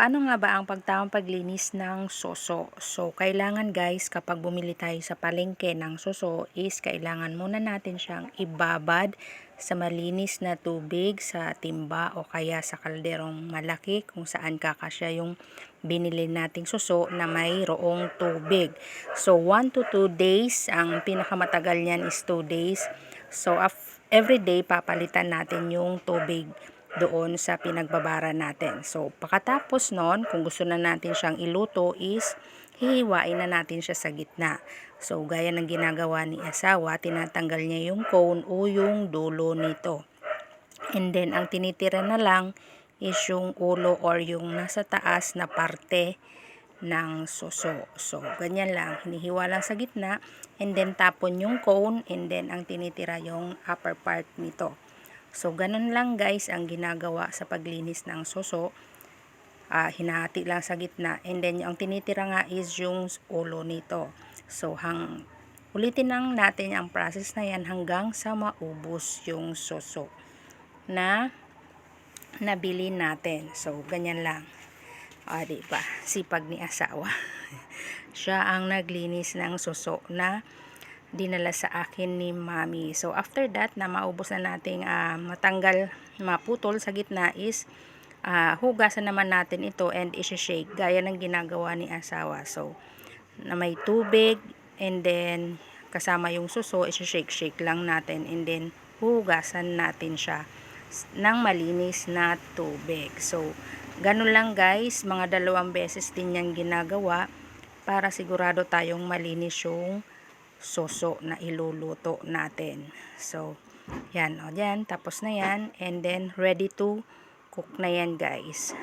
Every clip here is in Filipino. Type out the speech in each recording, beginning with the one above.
paano nga ba ang pagtamang paglinis ng soso? So, kailangan guys, kapag bumili tayo sa palengke ng soso, is kailangan muna natin siyang ibabad sa malinis na tubig sa timba o kaya sa kalderong malaki kung saan kakasya yung binili nating suso na mayroong tubig. So, 1 to 2 days, ang pinakamatagal niyan is 2 days. So, every day, papalitan natin yung tubig doon sa pinagbabara natin. So, pagkatapos nun, kung gusto na natin siyang iluto is, hihiwain na natin siya sa gitna. So, gaya ng ginagawa ni asawa, tinatanggal niya yung cone o yung dulo nito. And then, ang tinitira na lang is yung ulo or yung nasa taas na parte ng suso. So, ganyan lang. Hinihiwa lang sa gitna. And then, tapon yung cone. And then, ang tinitira yung upper part nito. So, ganun lang guys ang ginagawa sa paglinis ng suso. Ah, hinahati lang sa gitna. And then, ang tinitira nga is yung ulo nito. So, hang, ulitin lang natin ang process na yan hanggang sa maubos yung suso na nabili natin. So, ganyan lang. Ah, di ba? Sipag ni asawa. Siya ang naglinis ng suso na dinala sa akin ni mami. So, after that, na maubos na nating ah, matanggal, maputol sa gitna is ah, hugasan naman natin ito and isi-shake gaya ng ginagawa ni asawa. So, na may tubig and then kasama yung suso, isi-shake-shake lang natin and then hugasan natin siya ng malinis na tubig. So, ganun lang guys, mga dalawang beses din yung ginagawa para sigurado tayong malinis yung soso na iluluto natin. So, yan o yan, tapos na yan and then ready to cook na yan guys.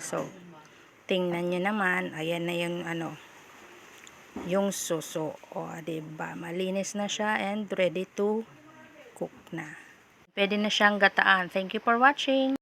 So, tingnan nyo naman, ayan na yung ano, yung suso. O, diba? Malinis na siya and ready to cook na. Pwede na siyang gataan. Thank you for watching.